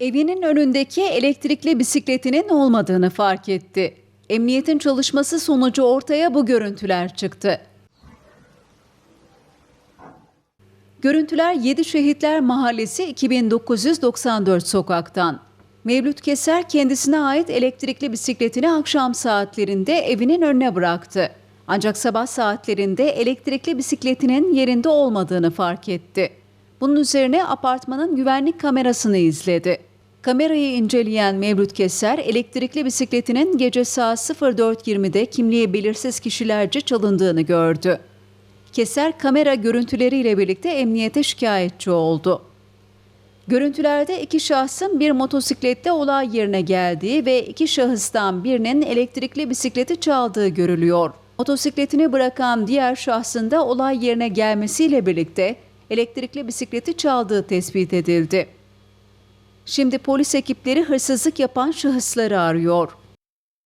Evinin önündeki elektrikli bisikletinin olmadığını fark etti. Emniyetin çalışması sonucu ortaya bu görüntüler çıktı. Görüntüler 7 Şehitler Mahallesi 2994 sokaktan. Mevlüt Keser kendisine ait elektrikli bisikletini akşam saatlerinde evinin önüne bıraktı. Ancak sabah saatlerinde elektrikli bisikletinin yerinde olmadığını fark etti. Bunun üzerine apartmanın güvenlik kamerasını izledi. Kamerayı inceleyen Mevlüt Keser, elektrikli bisikletinin gece saat 04.20'de kimliği belirsiz kişilerce çalındığını gördü. Keser kamera görüntüleriyle birlikte emniyete şikayetçi oldu. Görüntülerde iki şahsın bir motosiklette olay yerine geldiği ve iki şahıstan birinin elektrikli bisikleti çaldığı görülüyor. Motosikletini bırakan diğer şahsın da olay yerine gelmesiyle birlikte elektrikli bisikleti çaldığı tespit edildi. Şimdi polis ekipleri hırsızlık yapan şahısları arıyor.